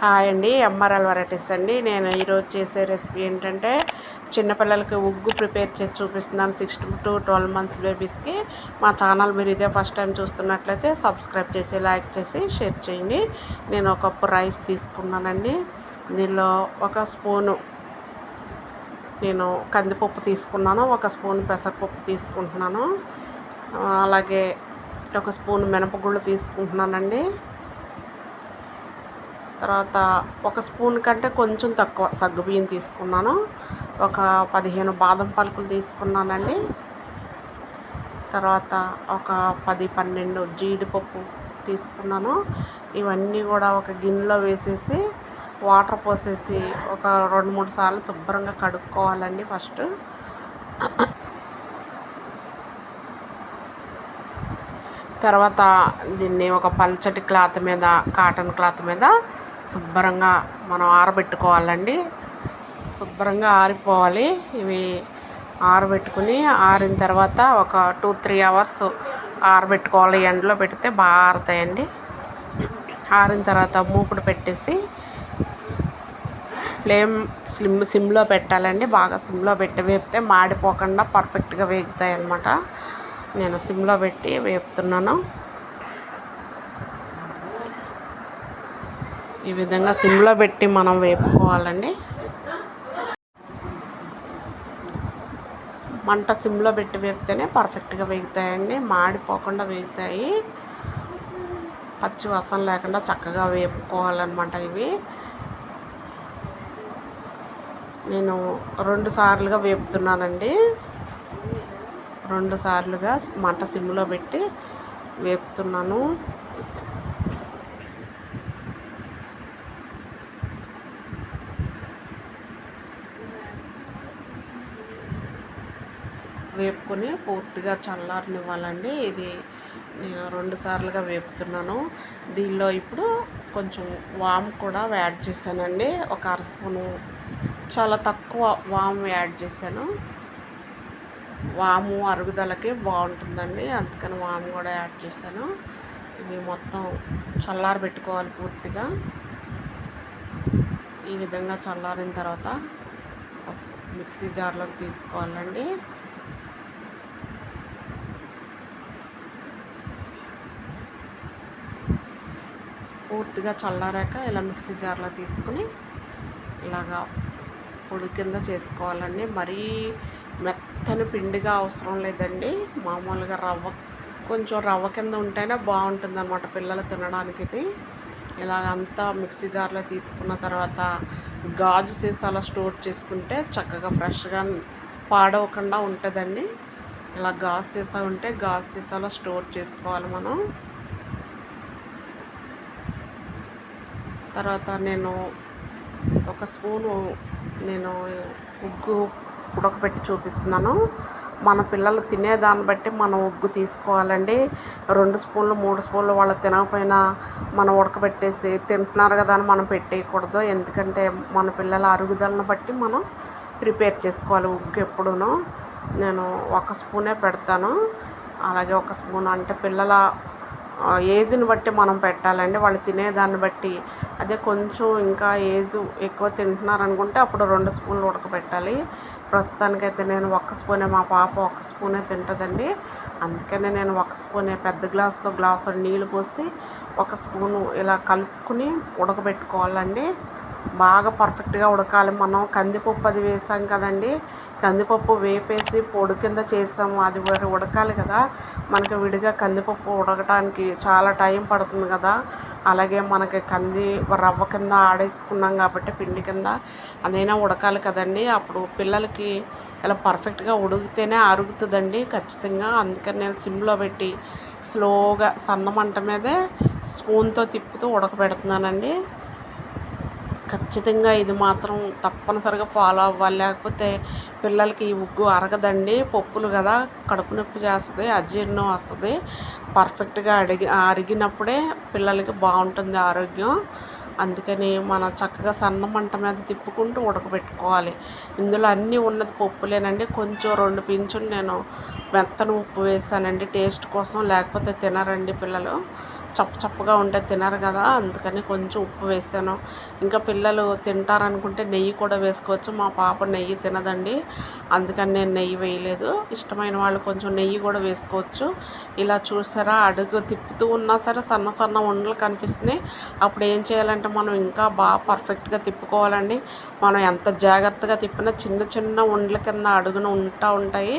Hi అండి MRL varieties అండి. నేను ఈరోజు చేసే రెసిపీ ఏంటంటే చిన్నపిల్లలకి ఉగ్గు ప్రిపేర్ చేసి చూపిస్తున్నాను సిక్స్ టు ట్వెల్వ్ మంత్స్ బేబీస్కి. మా ఛానల్ మీరు ఇదే ఫస్ట్ టైం చూస్తున్నట్లయితే సబ్స్క్రైబ్ చేసి లైక్ చేసి షేర్ చేయండి. నేను ఒక కప్పు రైస్ తీసుకున్నానండి. దీనిలో ఒక స్పూను నేను కందిపప్పు తీసుకున్నాను ఒక స్పూన్ పెసరపప్పు తీసుకుంటున్నాను. అలాగే ఒక స్పూన్ మినపగుళ్ళు తీసుకుంటున్నానండి. తర్వాత ఒక స్పూన్ కంటే కొంచెం తక్కువ సగ్గుబియ్యం తీసుకున్నాను. ఒక పదిహేను బాదం పలుకులు తీసుకున్నానండి. తర్వాత ఒక పది పన్నెండు జీడిపప్పు తీసుకున్నాను. ఇవన్నీ కూడా ఒక గిన్నెలో వేసేసి వాటర్ పోసేసి ఒక రెండు మూడు సార్లు శుభ్రంగా కడుక్కోవాలండి ఫస్ట్. తర్వాత దీన్ని ఒక పల్చటి క్లాత్ మీద కాటన్ క్లాత్ మీద శుభ్రంగా మనం ఆరబెట్టుకోవాలండి. శుభ్రంగా ఆరిపోవాలి. ఇవి ఆరబెట్టుకుని ఆరిన తర్వాత ఒక టూ త్రీ అవర్స్ ఆరబెట్టుకోవాలి. ఎండలో పెడితే బాగా ఆరుతాయండి. ఆరిన తర్వాత మూకుడు పెట్టేసి ఫ్లేమ్ స్లిమ్ సిమ్లో పెట్టాలండి. బాగా సిమ్లో పెట్టి వేపితే మాడిపోకుండా పర్ఫెక్ట్గా వేగుతాయి అన్నమాట నేను సిమ్లో పెట్టి వేపుతున్నాను. ఈ విధంగా సిమ్లో పెట్టి మనం వేపుకోవాలండి. మంట సిమ్లో పెట్టి వేపితేనే పర్ఫెక్ట్గా వేగుతాయండి. మాడిపోకుండా వేగుతాయి. పచ్చి వాసన లేకుండా చక్కగా వేపుకోవాలన్నమాట ఇవి. నేను రెండు సార్లుగా వేపుతున్నానండి. రెండు సార్లుగా మంట సిమ్లో పెట్టి వేపుతున్నాను. వేపుకొని పూర్తిగా చల్లారనివ్వాలండి. ఇది నేను రెండు సార్లుగా వేపుతున్నాను. దీనిలో ఇప్పుడు కొంచెం వామ్ కూడా యాడ్ చేశానండి. ఒక అర స్పూను చాలా తక్కువ వామ్ యాడ్ చేశాను. వాము అరుగుదలకి బాగుంటుందండి. అందుకని వాము కూడా యాడ్ చేశాను. ఇవి మొత్తం చల్లారబెట్టుకోవాలి పూర్తిగా. ఈ విధంగా చల్లారిన తర్వాత మిక్సీ జార్లోకి తీసుకోవాలండి. పూర్తిగా చల్లారాక ఇలా మిక్సీ జార్లో తీసుకుని ఇలాగా పొడి కింద చేసుకోవాలండి. మరీ మెత్తని పిండిగా అవసరం లేదండి. మామూలుగా రవ్వ కొంచెం రవ్వ కింద ఉంటేనే బాగుంటుంది అనమాట పిల్లలు తినడానికి ఇది. ఇలాగంతా మిక్సీ జార్లో తీసుకున్న తర్వాత గాజు సీసాలో స్టోర్ చేసుకుంటే చక్కగా ఫ్రెష్గా పాడవకుండా ఉంటుందండి. ఇలా గాజు సీసా ఉంటే గాజు సీసాలో స్టోర్ చేసుకోవాలి మనం. తర్వాత నేను ఒక స్పూను నేను ఉగ్గు ఉడకబెట్టి చూపిస్తున్నాను. మన పిల్లలు తినేదాన్ని బట్టి మనం ఉగ్గు తీసుకోవాలండి. రెండు స్పూన్లు మూడు స్పూన్లు వాళ్ళు తినకపోయినా మనం ఉడకబెట్టేసి తింటున్నారు కదా అని మనం పెట్టేయకూడదు. ఎందుకంటే మన పిల్లల అరుగుదలను బట్టి మనం ప్రిపేర్ చేసుకోవాలి ఉగ్గు ఎప్పుడూనో. నేను ఒక స్పూనే పెడతాను. అలాగే ఒక స్పూన్ అంటే పిల్లల ఏజ్ని బట్టి మనం పెట్టాలండి. వాళ్ళు తినేదాన్ని బట్టి. అదే కొంచెం ఇంకా ఏజ్ ఎక్కువ తింటున్నారు అనుకుంటే అప్పుడు రెండు స్పూన్లు ఉడకబెట్టాలి. ప్రస్తుతానికైతే నేను ఒక్క స్పూనే మా పాప ఒక్క స్పూనే తింటుందండి. అందుకనే నేను ఒక స్పూనే పెద్ద గ్లాస్తో గ్లాసు నీళ్ళు పోసి ఒక స్పూను ఇలా కలుపుకుని ఉడకబెట్టుకోవాలండి. బాగా పర్ఫెక్ట్గా ఉడకాలి. మనం కందిపప్పు అది వేసాం కదండి. కందిపప్పు వేపేసి పొడి కింద చేసాము. అది ఉడకాలి కదా. మనకి విడిగా కందిపప్పు ఉడకటానికి చాలా టైం పడుతుంది కదా. అలాగే మనకి కంది రవ్వ కింద ఆడేసుకున్నాం కాబట్టి పిండి కింద అదైనా ఉడకాలి కదండి. అప్పుడు పిల్లలకి ఇలా పర్ఫెక్ట్గా ఉడికితేనే అరుగుతుందండి ఖచ్చితంగా. అందుకని నేను సిమ్లో పెట్టి స్లోగా సన్నమంట మీదే స్పూన్తో తిప్పుతూ ఉడకబెడుతున్నానండి. ఖచ్చితంగా ఇది మాత్రం తప్పనిసరిగా ఫాలో అవ్వాలి. లేకపోతే పిల్లలకి ఈ ఉగ్గు అరగదండి. పప్పులు కదా కడుపు నొప్పి చేస్తుంది అజీర్ణం వస్తుంది. పర్ఫెక్ట్గా అడిగి అరిగినప్పుడే పిల్లలకి బాగుంటుంది ఆరోగ్యం. అందుకని మనం చక్కగా సన్న మంట మీద తిప్పుకుంటూ ఉడకబెట్టుకోవాలి. ఇందులో అన్నీ ఉన్నది పప్పులేనండి. కొంచెం రెండు పించులు నేను మెత్తన ఉప్పు వేసానండి. టేస్ట్ కోసం లేకపోతే తినరండి పిల్లలు. చప్పు చప్పుగా ఉంటే తినరు కదా అందుకని కొంచెం ఉప్పు వేసాను. ఇంకా పిల్లలు తింటారనుకుంటే నెయ్యి కూడా వేసుకోవచ్చు. మా పాప నెయ్యి తినదండి అందుకని నేను నెయ్యి వేయలేదు. ఇష్టమైన వాళ్ళు కొంచెం నెయ్యి కూడా వేసుకోవచ్చు. ఇలా చూసారా అడుగు తిప్పుతూ ఉన్నా సరే సన్న సన్న ఉండలు కనిపిస్తున్నాయి. అప్పుడు ఏం చేయాలంటే మనం ఇంకా బాగా పర్ఫెక్ట్గా తిప్పుకోవాలండి. మనం ఎంత జాగ్రత్తగా తిప్పినా చిన్న చిన్న ఉండల కింద అడుగున ఉంటా ఉంటాయి.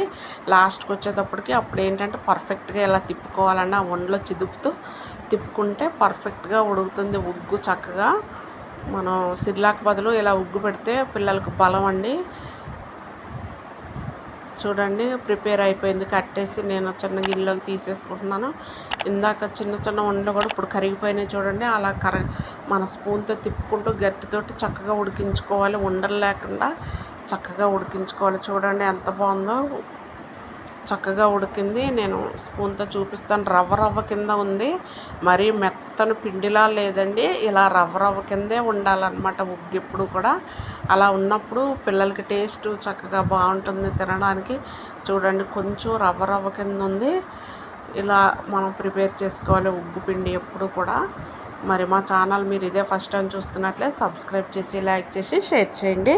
లాస్ట్కి వచ్చేటప్పటికి అప్పుడు ఏంటంటే పర్ఫెక్ట్గా ఇలా తిప్పుకోవాలండి ఆ వండలో చిదుపుతూ తిప్పుకుంటే పర్ఫెక్ట్గా ఉడుకుతుంది ఉగ్గు చక్కగా. మనం సిర్లాక్ బదులు ఇలా ఉగ్గు పెడితే పిల్లలకు బలం అండి. చూడండి ప్రిపేర్ అయిపోయింది కట్టేసి నేను చిన్న గిన్నెలోకి తీసేసుకుంటున్నాను. ఇందాక చిన్న చిన్న వండలు కూడా ఇప్పుడు కరిగిపోయినాయి చూడండి అలా కర మన స్పూన్తో తిప్పుకుంటూ గట్టితోటి చక్కగా ఉడికించుకోవాలి. ఉండలు లేకుండా చక్కగా ఉడికించుకోవాలి. చూడండి ఎంత బాగుందో. చక్కగా ఉడికింది. నేను స్పూన్తో చూపిస్తాను. రవ్వ రవ్వ కింద ఉంది. మరీ మెత్తని పిండిలా లేదండి. ఇలా రవ్వ రవ్వ కిందే ఉండాలన్నమాట ఉగ్గిప్పుడు కూడా. అలా ఉన్నప్పుడు పిల్లలకి టేస్ట్ చక్కగా బాగుంటుంది తినడానికి. చూడండి కొంచెం రవ్వ రవ్వ కింద ఉంది. ఇలా మనం ప్రిపేర్ చేసుకోవాలి ఉగ్గు పిండి ఎప్పుడు కూడా. మరి మా ఛానల్ మీరు ఇదే ఫస్ట్ టైం చూస్తున్నట్లే సబ్స్క్రైబ్ చేసి లైక్ చేసి షేర్ చేయండి.